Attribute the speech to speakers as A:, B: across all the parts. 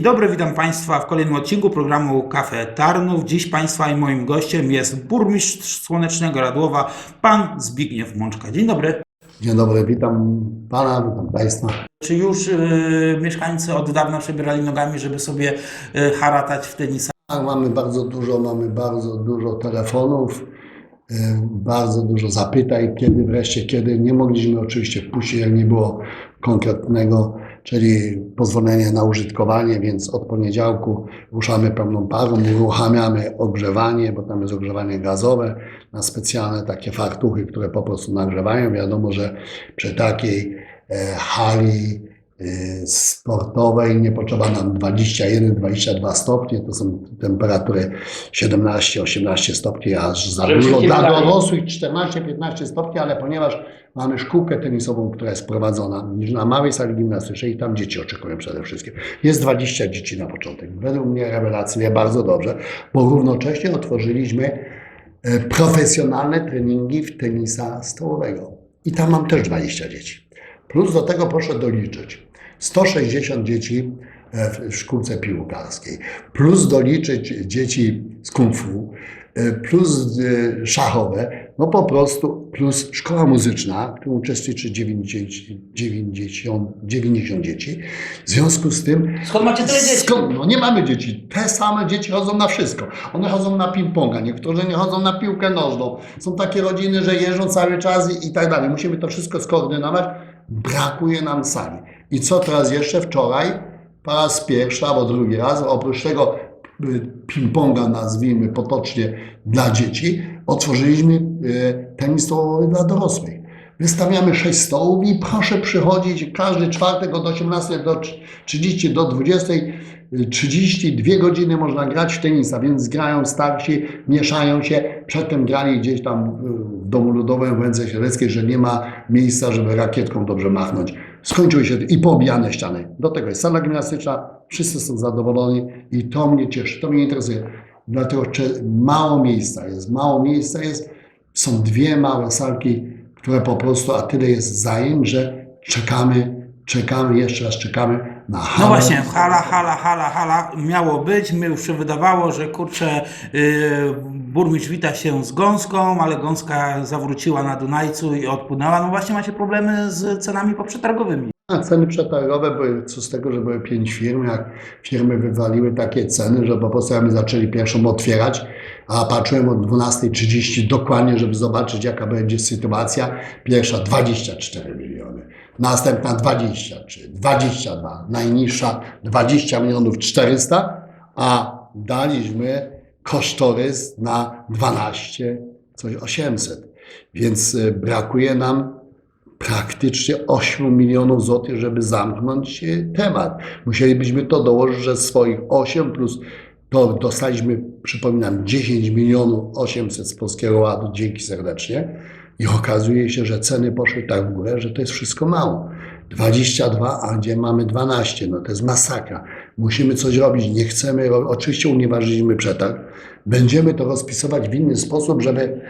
A: Dzień dobry, witam Państwa w kolejnym odcinku programu Kafe Tarnów. Dziś Państwa i moim gościem jest burmistrz Słonecznego Radłowa, pan Zbigniew Mączka. Dzień dobry.
B: Dzień dobry, witam Pana, witam Państwa.
A: Czy już y, mieszkańcy od dawna przebierali nogami, żeby sobie y, haratać w tenisa?
B: Tak, mamy bardzo dużo, mamy bardzo dużo telefonów, bardzo dużo zapytań, kiedy wreszcie, kiedy. Nie mogliśmy oczywiście wpuścić, jak nie było konkretnego, czyli pozwolenia na użytkowanie, więc od poniedziałku ruszamy pełną parą, uruchamiamy ogrzewanie, bo tam jest ogrzewanie gazowe na specjalne takie fartuchy, które po prostu nagrzewają. Wiadomo, że przy takiej e, hali y, sportowej nie potrzeba nam 21-22 stopnie, to są temperatury 17-18 stopni, aż za dużo. Dla dorosłych 14-15 stopni, ale ponieważ mamy szkółkę tenisową, która jest prowadzona na małej sali gimnastycznej i tam dzieci oczekują przede wszystkim. Jest 20 dzieci na początek. Według mnie rewelacyjnie bardzo dobrze, bo równocześnie otworzyliśmy e, profesjonalne treningi w tenisa stołowego. I tam mam też 20 dzieci. Plus do tego proszę doliczyć 160 dzieci e, w szkółce piłkarskiej, plus doliczyć dzieci z kung fu, e, plus e, szachowe, no po prostu, plus szkoła muzyczna, w której uczestniczy 90, 90, 90 dzieci. W związku z tym
C: Skąd macie tyle dzieci?
B: Skąd? No nie mamy dzieci. Te same dzieci chodzą na wszystko. One chodzą na ping-ponga, niektórzy nie chodzą na piłkę nożną. Są takie rodziny, że jeżdżą cały czas i, i tak dalej. Musimy to wszystko skoordynować. Brakuje nam sali. I co teraz jeszcze? Wczoraj po raz pierwszy albo drugi raz, oprócz tego y, ping-ponga nazwijmy potocznie dla dzieci, otworzyliśmy y, tenis stołowy dla dorosłych. Wystawiamy sześć stołów i proszę przychodzić każdy czwartek od 18 do 30 do 20. y, 32 godziny można grać w tenisa, więc grają starsi, mieszają się. Przedtem grali gdzieś tam y, w domu ludowym w Łęce Sieleckiej, że nie ma miejsca, żeby rakietką dobrze machnąć. Skończyły się i poobijane ściany. Do tego jest sala gimnastyczna, wszyscy są zadowoleni i to mnie cieszy, to mnie interesuje. Dlatego czy mało miejsca jest, mało miejsca jest. Są dwie małe salki, które po prostu, a tyle jest zajęć, że czekamy, czekamy, jeszcze raz czekamy na
A: No
B: halę.
A: właśnie, hala, hala, hala, hala miało być. My już się wydawało, że kurczę, y, burmistrz wita się z gąską, ale gąska zawróciła na Dunajcu i odpłynęła. No właśnie macie problemy z cenami poprzetargowymi.
B: A ceny przetargowe były, co z tego, że były pięć firm, jak firmy wywaliły takie ceny, że po prostu my zaczęli pierwszą otwierać, a patrzyłem o 12.30 dokładnie, żeby zobaczyć jaka będzie sytuacja. Pierwsza 24 miliony, następna 23, 22, najniższa 20 milionów 400, a daliśmy kosztorys na 12, coś 800. Więc y, brakuje nam praktycznie 8 milionów złotych, żeby zamknąć e, temat. Musielibyśmy to dołożyć, że swoich 8 plus to dostaliśmy, przypominam, 10 milionów 800 z Polskiego Ładu, dzięki serdecznie. I okazuje się, że ceny poszły tak w górę, że to jest wszystko mało. 22, a gdzie mamy 12, no to jest masakra. Musimy coś robić, nie chcemy, oczywiście unieważniliśmy przetarg. Będziemy to rozpisywać w inny sposób, żeby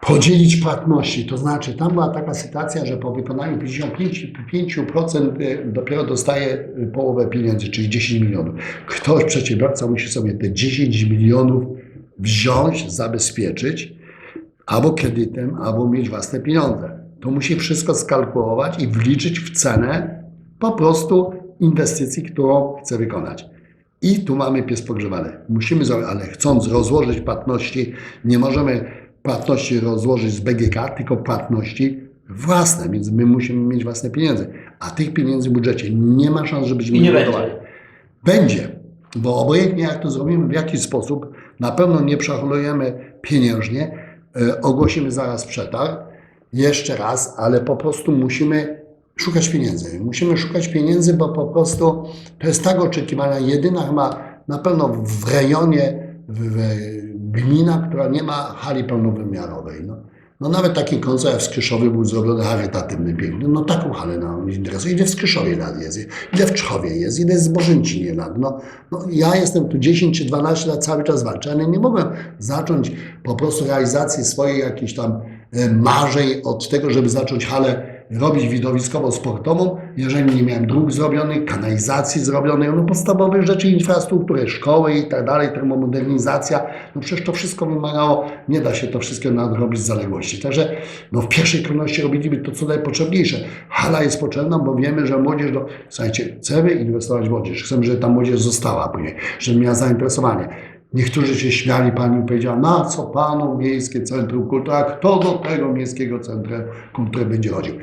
B: podzielić płatności. To znaczy, tam była taka sytuacja, że po wykonaniu 55% y, dopiero dostaje y, połowę pieniędzy, czyli 10 milionów. Ktoś, przedsiębiorca musi sobie te 10 milionów wziąć, zabezpieczyć, albo kredytem, albo mieć własne pieniądze. To musi wszystko skalkulować i wliczyć w cenę po prostu inwestycji, którą chce wykonać. I tu mamy pies pogrzebany. Musimy, ale chcąc rozłożyć płatności, nie możemy płatności rozłożyć z BGK, tylko płatności własne, więc my musimy mieć własne pieniądze. A tych pieniędzy w budżecie nie ma szans, żebyśmy
C: I nie
B: budowali. Będzie, bo obojętnie jak to zrobimy, w jaki sposób, na pewno nie przeholujemy pieniężnie, ogłosimy zaraz przetarg, jeszcze raz, ale po prostu musimy szukać pieniędzy. Musimy szukać pieniędzy, bo po prostu to jest tak oczekiwana, jedyna chyba na pewno w rejonie, w, w gmina, która nie ma hali pełnowymiarowej. No, no nawet taki koncert w Skrzyszowie był zrobiony charytatywny, piękny. No taką halę nam interesuje. Ile w Skrzyszowie lat jest, ile w Czchowie jest, ile w Bożęcinie lat. No, no ja jestem tu 10 czy 12 lat cały czas walczę, ale nie mogłem zacząć po prostu realizacji swoich jakichś tam e, marzeń od tego, żeby zacząć halę robić widowiskowo-sportową, jeżeli nie miałem dróg zrobionych, kanalizacji zrobionej, no podstawowych rzeczy, infrastruktury, szkoły i tak dalej, termomodernizacja, no przecież to wszystko wymagało, nie da się to wszystko nadrobić z zaległości. Także no w pierwszej kolejności robiliśmy to, co najpotrzebniejsze. Hala jest potrzebna, bo wiemy, że młodzież, no, słuchajcie, chcemy inwestować w młodzież, chcemy, żeby ta młodzież została później, żeby miała zainteresowanie. Niektórzy się śmiali, pani powiedziała, na co panu miejskie centrum kultury, a kto do tego miejskiego centrum kultury będzie chodził?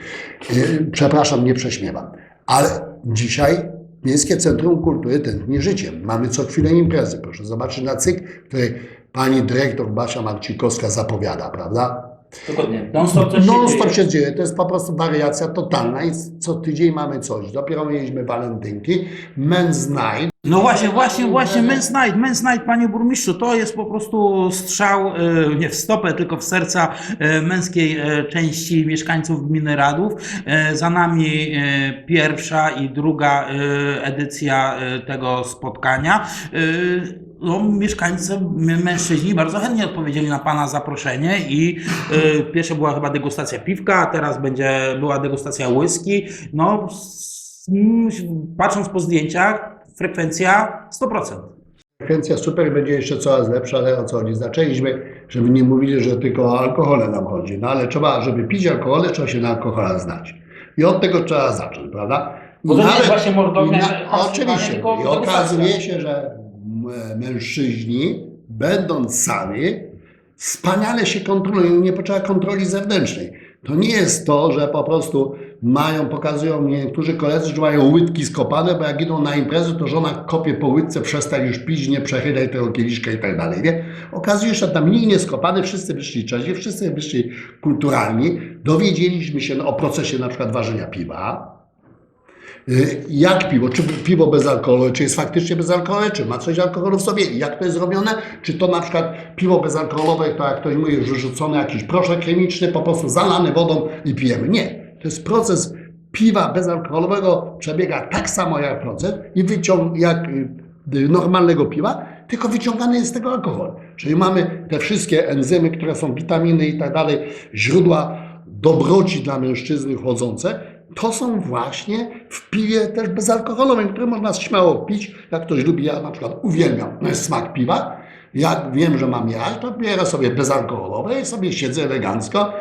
B: Yy, Przepraszam, nie prześmiewam, ale dzisiaj miejskie centrum kultury tętni życiem. Mamy co chwilę imprezy. Proszę zobaczyć na cykl, który pani dyrektor Basia Marcikowska zapowiada, prawda?
A: Dokładnie. Non-stop coś
B: Non
A: się
B: stop
A: dzieje.
B: się dzieje, to jest po prostu wariacja totalna i co tydzień mamy coś. Dopiero mieliśmy walentynki, Men's Night,
A: No właśnie, właśnie, właśnie, Men's Night, Men's Night, panie burmistrzu, to jest po prostu strzał e, nie w stopę, tylko w serca e, męskiej e, części mieszkańców gminy Radów. Za nami pierwsza i druga edycja tego spotkania. No, mieszkańcy, mężczyźni bardzo chętnie odpowiedzieli na Pana zaproszenie i e, pierwsza była chyba degustacja piwka, a teraz będzie była degustacja whisky. No, s- m, patrząc po zdjęciach, frekwencja 100%.
B: Frekwencja super będzie jeszcze coraz lepsza, ale o co chodzi? Zaczęliśmy, żeby nie mówili, że tylko o alkohole nam chodzi. No ale trzeba, żeby pić alkohole, trzeba się na alkoholach znać. I od tego trzeba zacząć, prawda?
A: Bo to nie jest
B: nawet-
A: właśnie mordownia,
B: i na-
A: że hasłowanie,
B: Oczywiście. I okazuje się, że mężczyźni, będąc sami, wspaniale się kontrolują, nie potrzeba kontroli zewnętrznej. To nie jest to, że po prostu mają, pokazują mnie niektórzy koledzy, że mają łydki skopane, bo jak idą na imprezę, to żona kopie po łydce, przestań już pić, nie przechylaj tego kieliszka i tak dalej, nie? Okazuje się, że tam nikt nie skopany, wszyscy wyszli trzeźwi, wszyscy wyszli kulturalni. Dowiedzieliśmy się o procesie na przykład ważenia piwa, Jak piwo? Czy piwo bez alkoholu, czy jest faktycznie bezalkoholowe, czy ma coś alkoholu w sobie? I Jak to jest zrobione? Czy to na przykład piwo bezalkoholowe, to jak ktoś mówi, że rzucony jakiś proszek chemiczny, po prostu zalany wodą i pijemy? Nie. To jest proces piwa bezalkoholowego, przebiega tak samo jak proces i wyciąg jak y, y, normalnego piwa, tylko wyciągany jest z tego alkohol. Czyli mamy te wszystkie enzymy, które są witaminy i tak dalej, źródła dobroci dla mężczyzny chodzące, to są właśnie w piwie też bezalkoholowym, które można śmiało pić. Jak ktoś lubi, ja na przykład uwielbiam smak piwa. Jak wiem, że mam jechać, to bierę sobie bezalkoholowe i sobie siedzę elegancko.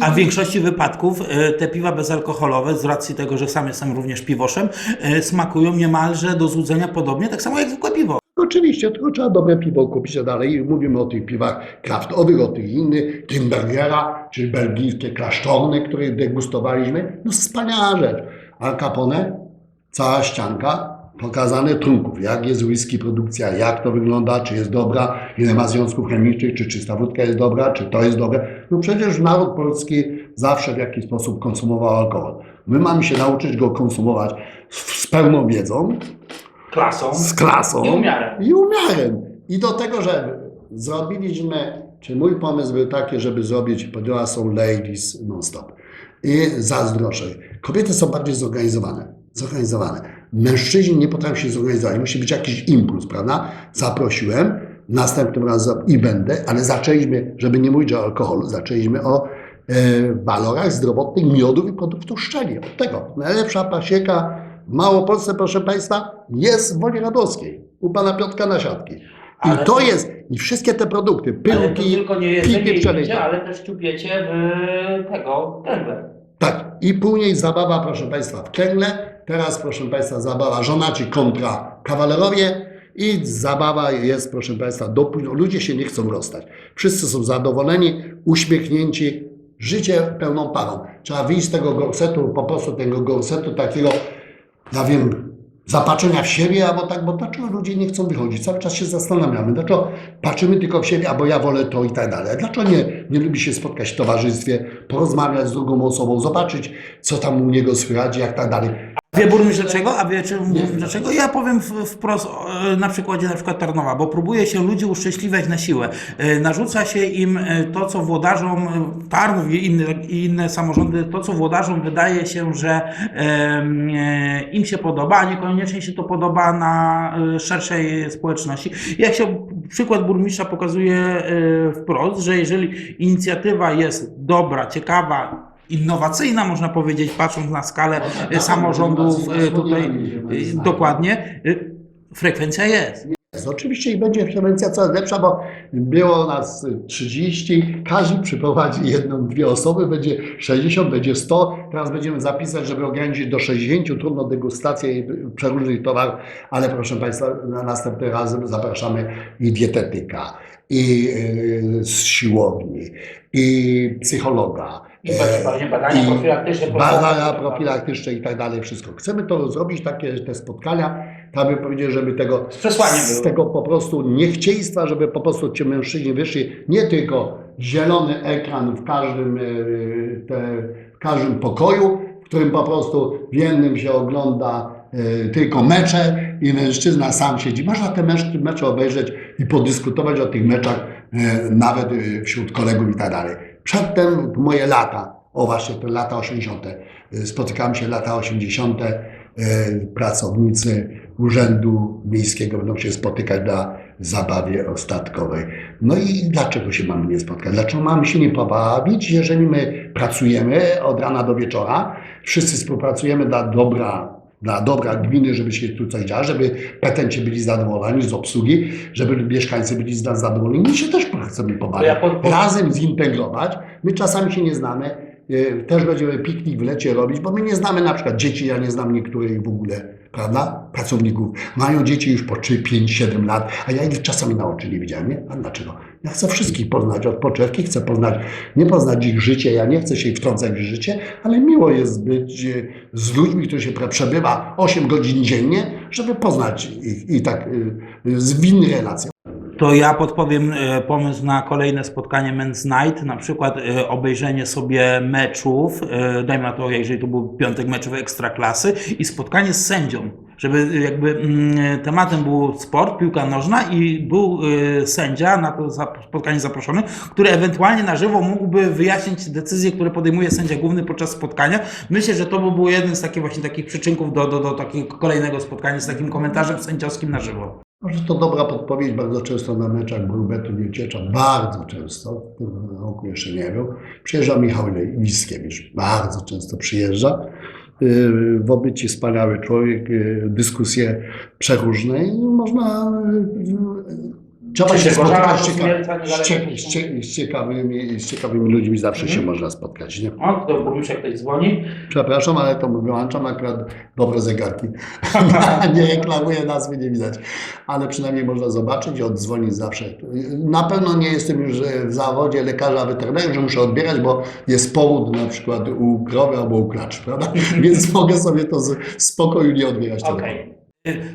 A: A w większości wypadków e, te piwa bezalkoholowe, z racji tego, że sam jestem również piwoszem, e, smakują niemalże do złudzenia podobnie, tak samo jak zwykłe piwo.
B: Oczywiście, tylko trzeba dobre piwo kupić a dalej. Mówimy o tych piwach kraftowych, o tych innych, Timbergera, czy belgijskie klasztorne, które degustowaliśmy. No wspaniała rzecz. Al Capone, cała ścianka, pokazane trunków, jak jest whisky, produkcja, jak to wygląda, czy jest dobra, ile ma związków chemicznych, czy czysta wódka jest dobra, czy to jest dobre. No przecież naród polski zawsze w jakiś sposób konsumował alkohol. My mamy się nauczyć go konsumować z pełną wiedzą,
A: Klasą.
B: z klasą
A: I umiarem.
B: i umiarem. I do tego, że zrobiliśmy, czy mój pomysł był taki, żeby zrobić, podjęła są ladies non-stop. I zazdroszczę. Kobiety są bardziej zorganizowane. Zorganizowane. Mężczyźni nie potrafią się zorganizować. Musi być jakiś impuls, prawda? Zaprosiłem, następnym razem i będę, ale zaczęliśmy, żeby nie mówić o alkoholu, zaczęliśmy o e, walorach zdrowotnych miodów i produktów szczeli. Od tego. Najlepsza pasieka w Małopolsce, proszę Państwa, jest w Woli Radowskiej. U Pana Piotka na siatki. I
A: Ale
B: to jest, i wszystkie te produkty, pyłki,
A: tylko nie ale też ciupiecie w tego kręgle.
B: Tak, i później zabawa, proszę Państwa, w kręgle. Teraz, proszę Państwa, zabawa żonaci kontra kawalerowie. I zabawa jest, proszę Państwa, do. Ludzie się nie chcą rozstać. Wszyscy są zadowoleni, uśmiechnięci, życie pełną parą. Trzeba wyjść z tego gorsetu, po prostu tego gorsetu takiego, ja wiem, zapatrzenia w siebie, albo tak, bo dlaczego ludzie nie chcą wychodzić? Cały czas się zastanawiamy, dlaczego patrzymy tylko w siebie, albo ja wolę to i tak dalej. Dlaczego nie, nie lubi się spotkać w towarzystwie, porozmawiać z drugą osobą, zobaczyć, co tam u niego słychać, jak tak dalej.
A: Wie burmistrz dlaczego? A wiecie dlaczego? Ja powiem w- wprost e, na przykładzie na przykład Tarnowa, bo próbuje się ludzi uszczęśliwiać na siłę. E, Narzuca się im e, to, co włodarzom e, Tarnów i inne, i inne samorządy, to, co włodarzom wydaje się, że em, e, im się podoba, a niekoniecznie się to podoba na e, szerszej społeczności. Jak się przykład burmistrza pokazuje e, wprost, że jeżeli inicjatywa jest dobra, ciekawa, innowacyjna, można powiedzieć, patrząc na skalę
B: No,
A: e, samorządów e, tutaj. e, Dokładnie. E, Frekwencja jest.
B: Jest. Oczywiście i będzie frekwencja coraz lepsza, bo było nas 30, każdy przyprowadzi jedną, dwie osoby, będzie 60, będzie 100. Teraz będziemy zapisać, żeby ograniczyć do 60, trudno degustację i przeróżnych towarów, ale proszę Państwa, na następny raz zapraszamy i dietetyka, i yy, z siłowni, i psychologa.
A: I badania
B: i
A: profilaktyczne,
B: Badania profilaktyczne i tak dalej, wszystko. Chcemy to zrobić, takie te spotkania, tak bym powiedział, żeby tego,
A: Z
B: z tego po prostu niechciejstwa, żeby po prostu ci mężczyźni wyszli, nie tylko zielony ekran w każdym, e, te, w każdym pokoju, w którym po prostu w jednym się ogląda e, tylko mecze i mężczyzna sam siedzi. Można te mecz- mecze obejrzeć i podyskutować o tych meczach e, nawet e, wśród kolegów i tak dalej. Przedtem moje lata, o właśnie te lata 80. e, Spotykałem się lata 80. e, Pracownicy Urzędu Miejskiego będą się spotykać na zabawie ostatkowej. No i dlaczego się mamy nie spotkać? Dlaczego mamy się nie pobawić, jeżeli my pracujemy od rana do wieczora, wszyscy współpracujemy dla dobra dla dobra gminy, żeby się tu coś działo, żeby petenci byli zadowoleni z obsługi, żeby mieszkańcy byli z nas zadowoleni. My się też chcemy pobawić.
A: ja
B: Razem zintegrować. My czasami się nie znamy. y, Też będziemy piknik w lecie robić, bo my nie znamy na przykład dzieci, ja nie znam niektórych w ogóle, prawda? Pracowników. Mają dzieci już po 3, 5, 7 lat, a ja ich czasami na oczy nie widziałem, nie? A dlaczego? Ja chcę wszystkich poznać od poczewki, chcę poznać, nie poznać ich życie, ja nie chcę się ich wtrącać w życie, ale miło jest być y, z ludźmi, którzy się przebywa 8 godzin dziennie, żeby poznać ich i tak y, y, z winnych relacji.
A: To ja podpowiem e, pomysł na kolejne spotkanie Men's Night, na przykład e, obejrzenie sobie meczów, e, dajmy na to, jeżeli to był piątek meczów ekstraklasy i spotkanie z sędzią, żeby jakby mm, tematem był sport, piłka nożna i był sędzia na to spotkanie zaproszony, który ewentualnie na żywo mógłby wyjaśnić decyzje, które podejmuje sędzia główny podczas spotkania. Myślę, że to by był jeden z takich właśnie takich przyczynków do, do, do takiego kolejnego spotkania z takim komentarzem sędziowskim na żywo.
B: Może to dobra podpowiedź, bardzo często na meczach Grubetu nie bardzo często, w tym roku jeszcze nie był, przyjeżdża Michał Liskiewicz, bardzo często przyjeżdża. Yy, W obycie wspaniały człowiek, yy, dyskusje przeróżne i można yy, Trzeba się spotkać z, cieka- z, cie- z, cie- z, ciekawymi, z ciekawymi ludźmi, zawsze się można spotkać. Nie?
A: O, to burmistrz ktoś dzwoni.
B: Przepraszam, ale to wyłączam akurat dobre zegarki. nie reklamuję nazwy, nie widać. Ale przynajmniej można zobaczyć i oddzwonić zawsze. Na pewno nie jestem już w zawodzie lekarza weterynarii, że muszę odbierać, bo jest powód na przykład u krowy albo u klacz, prawda? Więc mogę sobie to z spokoju nie odbierać.
A: Okej. Y,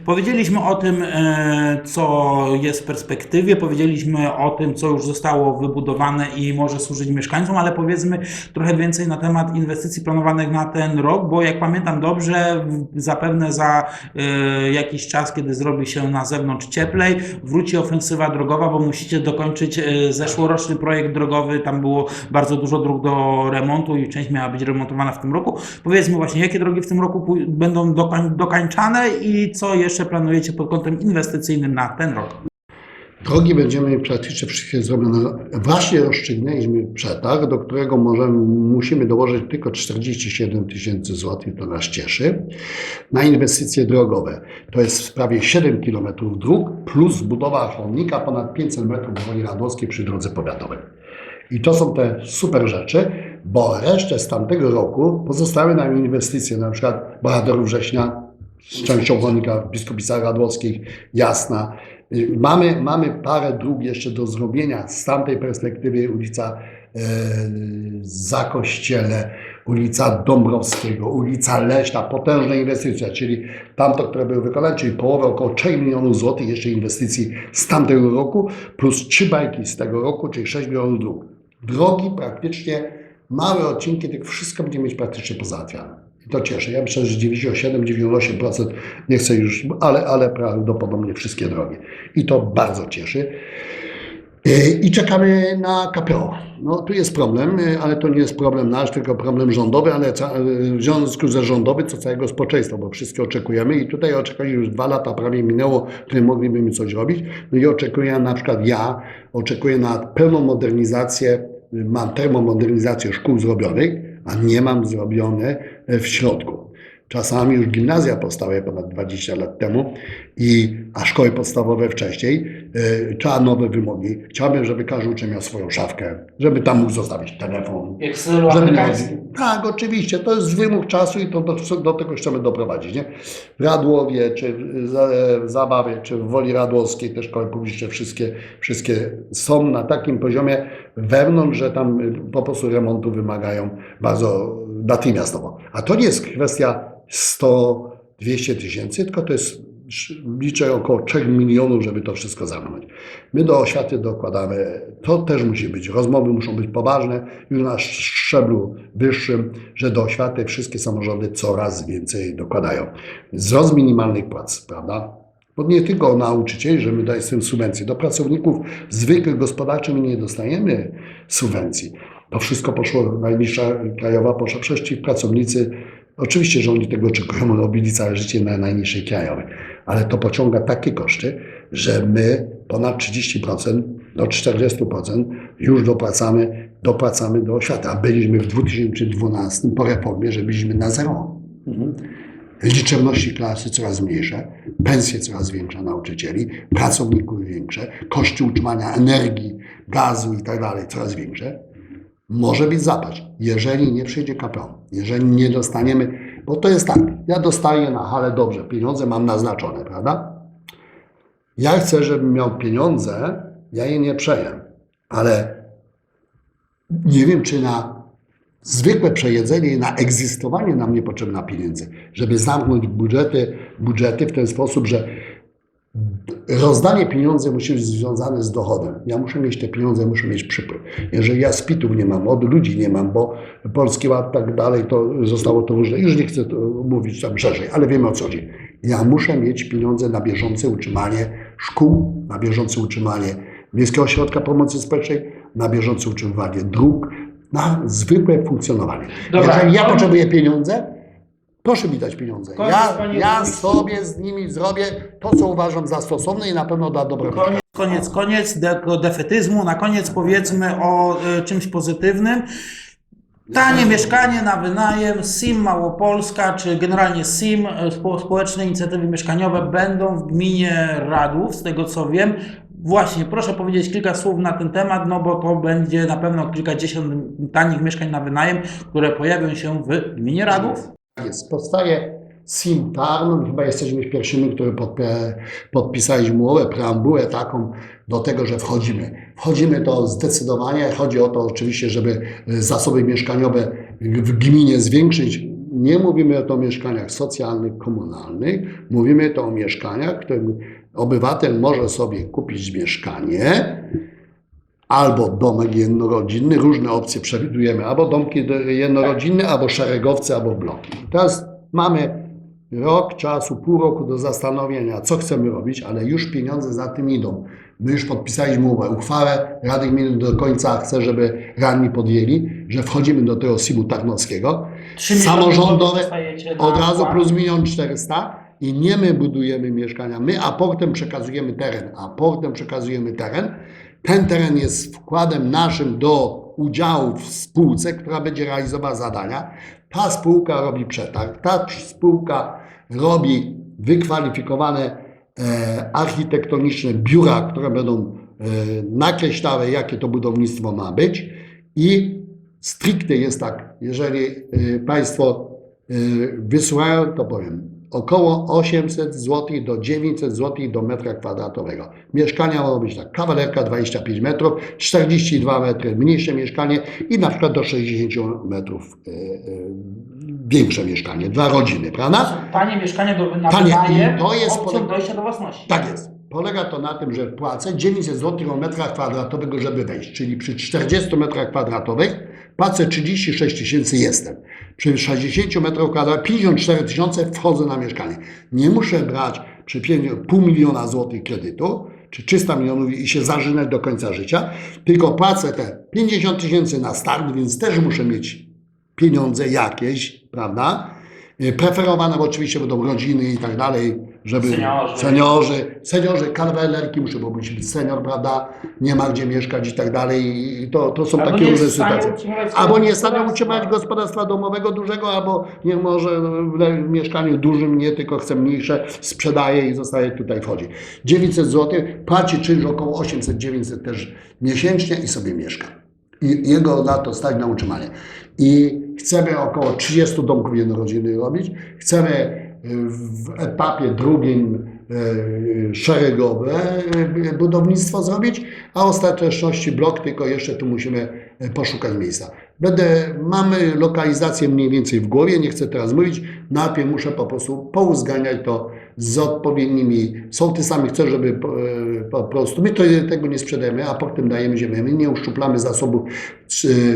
A: Powiedzieliśmy o tym, e, co jest w perspektywie, powiedzieliśmy o tym, co już zostało wybudowane i może służyć mieszkańcom, ale powiedzmy trochę więcej na temat inwestycji planowanych na ten rok, bo jak pamiętam dobrze, zapewne za e, jakiś czas, kiedy zrobi się na zewnątrz cieplej, wróci ofensywa drogowa, bo musicie dokończyć e, zeszłoroczny projekt drogowy, tam było bardzo dużo dróg do remontu i część miała być remontowana w tym roku. Powiedzmy właśnie, jakie drogi w tym roku będą dokoń, dokańczane i co jeszcze planujecie pod kątem inwestycyjnym na ten rok?
B: Drogi będziemy praktycznie wszystkie zrobione. Właśnie rozstrzygnęliśmy przetarg, do którego możemy, musimy dołożyć tylko 47 tysięcy złotych, to nas cieszy, na inwestycje drogowe. To jest prawie 7 kilometrów dróg plus budowa chodnika ponad 500 metrów w Woli Radowskiej przy drodze powiatowej. I to są te super rzeczy, bo resztę z tamtego roku pozostały nam inwestycje, na przykład Bohaterów Września z częścią chodnika w Biskupicach Radłockich, Jasna. Mamy, mamy parę dróg jeszcze do zrobienia z tamtej perspektywy ulica e, za Kościele, ulica Dąbrowskiego, ulica Leśna, potężne inwestycje, czyli tamto, które były wykonane, czyli połowę, około 3 milionów złotych jeszcze inwestycji z tamtego roku, plus trzy bajki z tego roku, czyli 6 milionów dróg. Drogi praktycznie, małe odcinki, tylko wszystko będzie mieć praktycznie pozałatwiane. To cieszy. Ja myślę, że 97-98% nie chcę już, ale, ale prawdopodobnie wszystkie drogi. I to bardzo cieszy. I czekamy na KPO. No tu jest problem, ale to nie jest problem nasz, tylko problem rządowy, ale w związku ze rządowy, co całego społeczeństwa, bo wszyscy oczekujemy i tutaj oczekujemy już dwa lata prawie minęło, w którym moglibyśmy coś robić. No i oczekuję na przykład ja, oczekuję na pełną modernizację, mam termomodernizację szkół zrobionych, a nie mam zrobione w środku. Czasami już gimnazja powstały ponad 20 lat temu, i, a szkoły podstawowe wcześniej, y, trzeba nowe wymogi. Chciałbym, żeby każdy uczeń miał swoją szafkę, żeby tam mógł zostawić telefon, żeby
A: amerykańskim.
B: Tak, oczywiście, to jest wymóg czasu i to do, do tego chcemy doprowadzić. Nie? W Radłowie, czy w za- w Zabawie, czy w Woli Radłowskiej te szkoły publiczne wszystkie, wszystkie są na takim poziomie wewnątrz, że tam y, po prostu remontu wymagają bardzo natychmiastowo. A to nie jest kwestia 100-200 tysięcy, tylko to jest liczę około 3 milionów, żeby to wszystko zamknąć. My do oświaty dokładamy, to też musi być, rozmowy muszą być poważne, już na szczeblu wyższym, że do oświaty wszystkie samorządy coraz więcej dokładają. Wzrost minimalnych płac, prawda? Bo nie tylko nauczycieli, że my dajemy subwencje. Do pracowników zwykłych gospodarczych nie dostajemy subwencji. To wszystko poszło, najniższa krajowa poszła, przecież ci pracownicy, oczywiście, że oni tego oczekują, oni robili całe życie na najniższej krajowej, ale to pociąga takie koszty, że my ponad 30% do 40% już dopłacamy, dopłacamy do oświaty, a byliśmy w 2012 po reformie, że byliśmy na zero. Liczebności klasy coraz mniejsze, pensje coraz większe nauczycieli, pracowników większe, koszty utrzymania energii, gazu i tak dalej coraz większe. Może być zapaść, jeżeli nie przyjdzie KPO, jeżeli nie dostaniemy, bo to jest tak, ja dostaję na halę dobrze, pieniądze mam naznaczone, prawda? Ja chcę, żebym miał pieniądze, ja je nie przejem, ale nie wiem, czy na zwykłe przejedzenie i na egzystowanie nam nie potrzebna pieniędzy, żeby zamknąć budżety, budżety w ten sposób, że rozdanie pieniędzy musi być związane z dochodem. Ja muszę mieć te pieniądze, muszę mieć przypływ. Jeżeli ja z pitów nie mam, od ludzi nie mam, bo Polski Ład tak dalej, to zostało to różne. Już nie chcę mówić tam szerzej, ale wiemy o co chodzi. Ja muszę mieć pieniądze na bieżące utrzymanie szkół, na bieżące utrzymanie Miejskiego Ośrodka Pomocy Społecznej, na bieżące utrzymywanie dróg, na zwykłe funkcjonowanie.
A: Dobra.
B: Jeżeli ja potrzebuję pieniądze, proszę mi dać pieniądze.
A: Koniec,
B: Ja,
A: panie
B: ja
A: burmistrzu.
B: sobie z nimi zrobię to, co uważam za stosowne i na pewno da dobre
A: Koniec, koniec, koniec tego defetyzmu. Na koniec powiedzmy o e, czymś pozytywnym. Tanie mieszkanie na wynajem, SIM Małopolska, czy generalnie SIM, e, spo- Społeczne Inicjatywy Mieszkaniowe, będą w gminie Radów, z tego co wiem. Właśnie, proszę powiedzieć kilka słów na ten temat, no bo to będzie na pewno kilkadziesiąt tanich mieszkań na wynajem, które pojawią się w gminie Radów.
B: Jest. Powstaje SIM Tarnum. Chyba jesteśmy pierwszymi, którzy podpi- podpisaliśmy umowę, preambułę taką do tego, że wchodzimy. Wchodzimy to zdecydowanie. Chodzi o to oczywiście, żeby y, zasoby mieszkaniowe w gminie zwiększyć. Nie mówimy o mieszkaniach socjalnych, komunalnych. Mówimy to o mieszkaniach, w którym obywatel może sobie kupić mieszkanie, albo domek jednorodzinny, różne opcje przewidujemy, albo domki do- jednorodzinne, albo szeregowce, albo bloki. Teraz mamy rok czasu, pół roku do zastanowienia, co chcemy robić, ale już pieniądze za tym idą. My już podpisaliśmy umowę, uchwałę Rady Gminy do końca chcę, żeby radni podjęli, że wchodzimy do tego SIM-u Tarnowskiego. Samorządowe od razu plus milion 400 i nie my budujemy mieszkania, my aportem przekazujemy teren, aportem przekazujemy teren. Ten teren jest wkładem naszym do udziału w spółce, która będzie realizowała zadania. Ta spółka robi przetarg, ta spółka robi wykwalifikowane e, architektoniczne biura, które będą e, nakreślały, jakie to budownictwo ma być. I stricte jest tak, jeżeli e, Państwo e, to powiem, około 800 zł do 900 zł do metra kwadratowego. Mieszkania mogą być tak, kawalerka 25 metrów, 42 metry mniejsze mieszkanie i na przykład do 60 metrów e, e, większe mieszkanie dla rodziny, prawda?
A: Tanie mieszkanie do, na wynajem,
B: I to jest
A: opcją
B: pole-
A: dojścia do własności.
B: Tak jest. Polega to na tym, że płacę 900 zł od metra kwadratowego, żeby wejść, czyli przy 40 metrach kwadratowych płacę 36 tysięcy jestem. Przy 60 metrach kwadratowych 54 tysiące wchodzę na mieszkanie. Nie muszę brać przy pół miliona złotych kredytu, czy 300 milionów i się zażynać do końca życia, tylko płacę te 50 tysięcy na start, więc też muszę mieć pieniądze jakieś, prawda? Y, Preferowane bo oczywiście będą rodziny i tak dalej, żeby
A: Seniorzy.
B: seniorzy, seniorzy muszą, bo musi być senior, prawda, nie ma gdzie mieszkać i tak dalej i to, to są
A: Albo
B: takie różne sytuacje. Albo nie jest w stanie utrzymać
A: gospodarstwa.
B: domowego dużego, albo nie może w mieszkaniu dużym, nie tylko chce mniejsze, sprzedaje i zostaje tutaj wchodzi. 900 zł, płaci czynsz około 800-900 też miesięcznie i sobie mieszka. I jego na to stać na utrzymanie. I chcemy około 30 domków jednorodzinnych robić. Chcemy w etapie drugim y, szeregowe y, budownictwo zrobić, a ostateczności blok, tylko jeszcze tu musimy y, poszukać miejsca. Będę, mamy lokalizację mniej więcej w głowie, nie chcę teraz mówić, najpierw muszę po prostu pouzganiać to z odpowiednimi sołtysami. Chcę, żeby po, prostu, my to, tego nie sprzedajemy, a potem dajemy ziemię. My nie uszczuplamy zasobów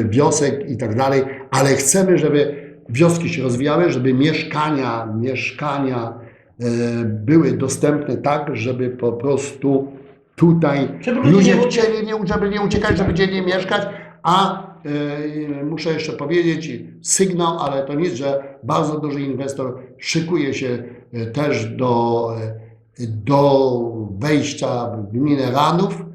B: wiosek i tak dalej, ale chcemy, żeby wioski się rozwijały, żeby mieszkania, mieszkania e, były dostępne tak, żeby po prostu tutaj
A: Żeby ludzie nie
B: chcieli, nie, żeby nie uciekać, żeby dzielnie mieszkać, a e, muszę jeszcze powiedzieć sygnał, ale to nic, że bardzo duży inwestor szykuje się e, też do, do wejścia w gminę Ranów.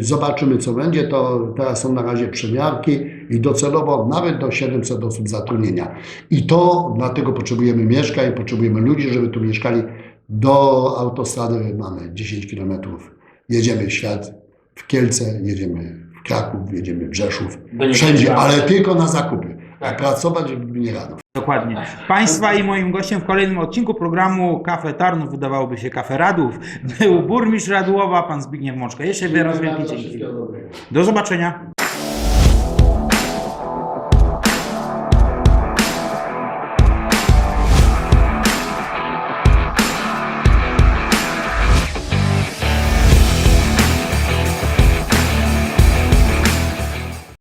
B: Zobaczymy, co będzie. To teraz są na razie przemiarki i docelowo nawet do 700 osób zatrudnienia. I to dlatego potrzebujemy mieszkań, potrzebujemy ludzi, żeby tu mieszkali. Do autostrady mamy 10 kilometrów. Jedziemy w świat, w Kielce, jedziemy w Kraków, jedziemy w Rzeszów.
A: Nie
B: Wszędzie, ale tylko na zakupy. A
A: Tak.
B: pracować w gminie Ranów.
A: Dokładnie. Państwa i moim gościem w kolejnym odcinku programu Kafe Tarnów, wydawałoby się Kafe Radów, był burmistrz Radłowa, pan Zbigniew Moczka. Jeszcze raz wielkie dzięki. Do zobaczenia.